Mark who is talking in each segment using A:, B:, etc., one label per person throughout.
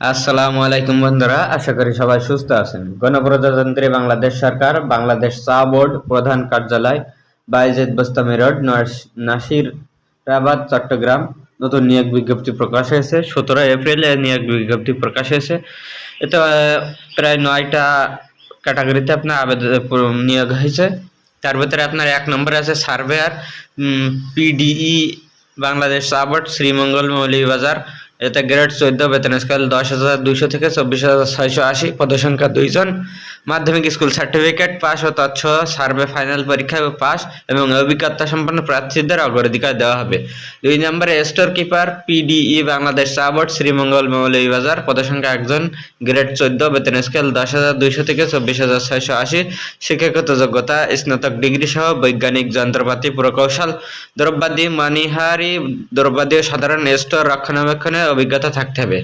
A: আসসালামু আলাইকুম বন্ধুরা, আশা করি সবাই সুস্থ আছেন। গণপ্রজাতন্ত্রী বাংলাদেশ সরকার, বাংলাদেশ চা বোর্ড প্রধান কার্যালয়, বাইজেদ বোস্তামি রোড নাসিরাবাদ, চট্টগ্রাম। নতুন নিয়োগ বিজ্ঞপ্তি প্রকাশ হয়েছে সতেরো এপ্রিলে নিয়োগ বিজ্ঞপ্তি প্রকাশ হয়েছে। এতে প্রায় নয়টা ক্যাটাগরিতে আপনার আবেদন নিয়োগ হয়েছে। তার ভিতরে আপনার এক নম্বরে আছে সার্ভেয়ার পিডিই, বাংলাদেশ চা বোর্ড, শ্রীমঙ্গল মৌলিবাজার এতে গ্রেড চোদ্দ বেতন স্কেল দশ হাজার দুইশো থেকে চব্বিশ হাজার ছয়শো আশি, পদসংখ্যা দুইজন। মাধ্যমিক স্কুল সার্টিফিকেট পাস ও তৎস সার্ভে ফাইনাল পরীক্ষায় পাস এবং অভিজ্ঞতা সম্পন্ন প্রার্থীদের অগ্রাধিকার দেওয়া হবে। দুই নম্বরে স্টোর কিপার পিডিই বাংলাদেশ চা বোর্ড, শ্রীমঙ্গল মৌলভীবাজার পদসংখ্যা একজন গ্রেড চোদ্দ বেতন স্কেল দশ হাজার দুইশো থেকে চব্বিশ হাজার ছয়শো আশি, শিক্ষাগত যোগ্যতা, স্নাতক ডিগ্রি সহ বৈজ্ঞানিক যন্ত্রপাতি প্রকৌশল, দ্রব্যাদি, মানিহারি, দ্রব্যাদি সাধারণ স্টোর রক্ষণাবেক্ষণে অভিজ্ঞতা থাকতে হবে।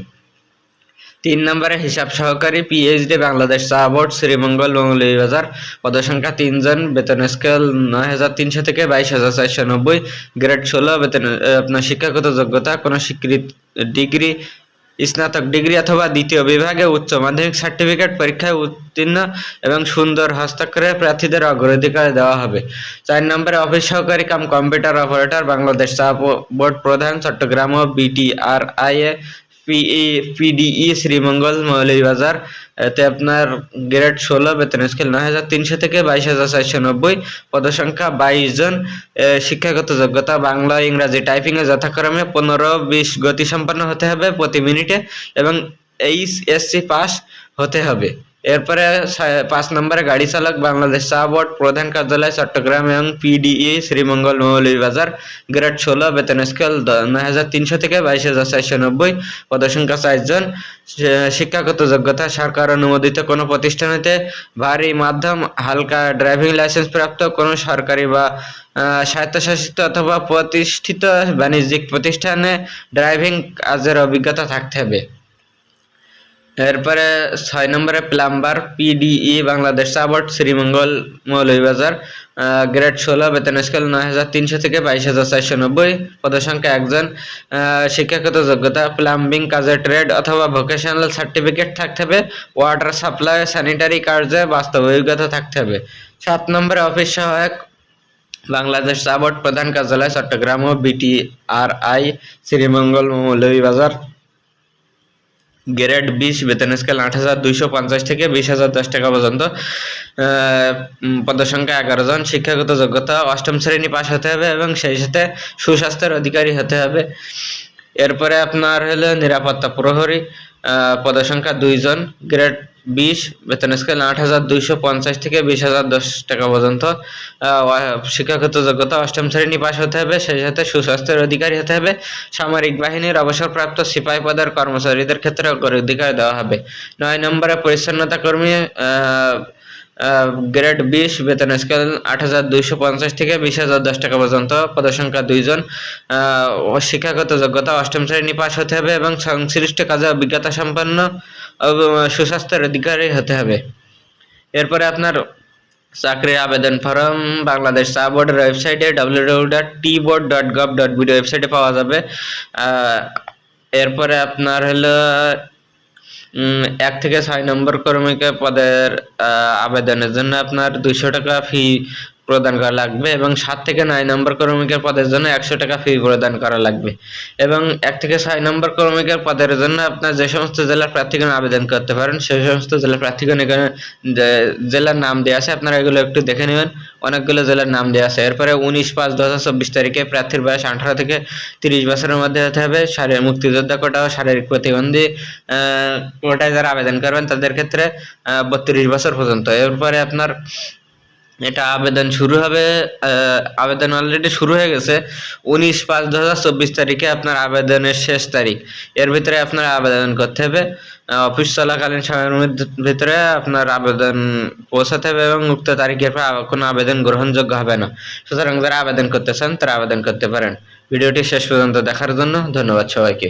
A: তিন নম্বরে হিসাব সহকারী পিএইচডি বাংলাদেশ চা বোর্ড, শ্রীমঙ্গল মৌলভীবাজার পদসংখ্যা তিনজন, বেতন স্কেল নয় হাজার তিনশো থেকে বাইশ হাজার চারশো নব্বই গ্রেড ষোলো, বেতন আপনার শিক্ষাগত যোগ্যতা, কোনো স্বীকৃত ডিগ্রি স্নাতক ডিগ্রি অথবা দ্বিতীয় বিভাগে উচ্চ মাধ্যমিক সার্টিফিকেট পরীক্ষায় উত্তীর্ণ এবং সুন্দর হস্তাক্ষরে প্রার্থীদের অগ্রাধিকার দেওয়া হবে। চার নম্বরে অফিস সহকারী কাম কম্পিউটার অপারেটর, বাংলাদেশ চা বোর্ড প্রধান, চট্টগ্রাম ও বিটিআরআই এ পিডিই শ্রীমঙ্গল মৌলভীবাজার এতে আপনার গ্রেড ষোলো, বেতন স্কেল নয় হাজার তিনশো থেকে বাইশ হাজার চারশো নব্বই, পদসংখ্যা বাইশ জন শিক্ষাগত যোগ্যতা বাংলা, ইংরাজি টাইপিংয়ে যথাক্রমে পনেরো, বিশ গতি সম্পন্ন হতে হবে প্রতি মিনিটে এবং এইচ এসসি পাস হতে হবে। এরপরে পাঁচ নম্বরে গাড়ি চালক বাংলাদেশ চা বোর্ড প্রধান কার্যালয় চট্টগ্রাম এবং পিডিই শ্রীমঙ্গল মৌলভীবাজার গ্রেড ষোলো, বেতন স্কেল নয় হাজার তিনশো থেকে বাইশ হাজার চারশো নব্বই, পদসংখ্যা চারজন শিক্ষাগত যোগ্যতা, সরকার অনুমোদিত কোনো প্রতিষ্ঠান হতে ভারী মাধ্যম, হালকা ড্রাইভিং লাইসেন্স প্রাপ্ত কোনো সরকারি বা স্বায়ত্তশাসিত অথবা প্রতিষ্ঠিত বাণিজ্যিক প্রতিষ্ঠানে ড্রাইভিং কাজের অভিজ্ঞতা থাকতে হবে। এরপরে ছয় নম্বরে plumber, PDE, Bangladesh board Sreemangal, Moulvibazar grade ষোলো, বেতন স্কেল নয় হাজার তিনশো থেকে বাইশ হাজার চারশো নব্বই পদসংখ্যা একজন। শিক্ষাগত যোগ্যতা, প্লাম্বিং, কাজের ট্রেড অথবা ভোকেশনাল সার্টিফিকেট থাকতে হবে। ওয়াটার সাপ্লাই, স্যানিটারি কার্যে বাস্তব অভিজ্ঞতা থাকতে হবে। সাত নম্বরে অফিস সহায়ক, বাংলাদেশ বোর্ড প্রধান কার্যালয়, চট্টগ্রাম ও বিটিআরআই, শ্রীমঙ্গল মৌলভীবাজার। গ্রেড বিশ, বেতন স্কেল আট হাজার দুইশো পঞ্চাশ থেকে বিশ হাজার দশ টাকা পর্যন্ত। পদসংখ্যা এগারো জন, শিক্ষাগত যোগ্যতা অষ্টম শ্রেণি পাশ হতে হবে এবং সেই সাথে সুস্বাস্থ্যের অধিকারী হতে হবে। এরপরে আপনার হলো নিরাপত্তা প্রহরী। পদসংখ্যা দুইজন গ্রেড বিশ, বেতন স্কেল আট হাজার দুইশো পঞ্চাশ থেকে বিশ হাজার দশ টাকা পর্যন্ত। শিক্ষাগত যোগ্যতা অষ্টম শ্রেণি পাশ হতে হবে, সেই সাথে সুস্বাস্থ্যের অধিকারী হতে হবে, সামরিক বাহিনীর অবসরপ্রাপ্ত সিপাহী পদের কর্মচারীদের ক্ষেত্রে অগ্রাধিকার দেওয়া হবে। নয় নম্বরে পরিচ্ছন্নতা কর্মী গ্রেড বিশ বেতন স্কেল আট হাজার দুইশো পঞ্চাশ থেকে বিশ হাজার দশ টাকা পর্যন্ত। পদসংখ্যা দুইজন। শিক্ষাগত যোগ্যতা অষ্টম শ্রেণি পাস হতে হবে এবং সংশ্লিষ্ট কাজে অভিজ্ঞতা সম্পন্ন সুস্বাস্থ্যের অধিকারী হতে হবে। এরপরে আপনার চাকরির আবেদন ফর্ম বাংলাদেশ চা বোর্ডের ওয়েবসাইটে W dot tea board dot gov dot BD ওয়েবসাইটে পাওয়া যাবে। এরপরে আপনার হলো এক থেকে ছয় নম্বর কর্মীকে পদের আবেদনের জন্য আপনার দুইশো টাকা ফি প্রদান করা লাগবে এবং সাত থেকে নয় নম্বর কর্মীকের পদের জন্য একশো টাকা ফি প্রদান করা লাগবে। এবং এক থেকে ছয় নম্বর কর্মীকের পদের জন্য আপনার যে সমস্ত জেলার প্রার্থীগণ আবেদন করতে পারেন, সেই সমস্ত জেলার প্রার্থীগণ এখানে জেলার নাম দেওয়া আছে, আপনারা এগুলো একটু দেখে নেবেন। অনেকগুলো জেলার নাম দেওয়া আছে। এরপরে উনিশ পাঁচ দু হাজার চব্বিশ তারিখে প্রার্থীর বয়স আঠারো থেকে তিরিশ বছরের মধ্যে হতে হবে। শারীরিক মুক্তিযোদ্ধা কোটা ও শারীরিক প্রতিবন্ধী কোটায় যারা আবেদন করবেন, তাদের ক্ষেত্রে বত্রিশ বছর পর্যন্ত। এরপরে আপনার এটা আবেদন শুরু হবে আবেদন অলরেডি শুরু হয়ে গেছে। উনিশ পাঁচ দু হাজার চব্বিশ তারিখে আপনার আবেদনের শেষ তারিখ। এর ভিতরে আপনার আবেদন করতে হবে। অফিস চলাকালীন সময়ের ভিতরে আপনার আবেদন পৌঁছাতে হবে এবং উক্ত তারিখের পর কোনো আবেদন গ্রহণযোগ্য হবে না। সুতরাং যারা আবেদন করতে চান, তারা আবেদন করতে পারেন। ভিডিওটি শেষ পর্যন্ত দেখার জন্য ধন্যবাদ সবাইকে।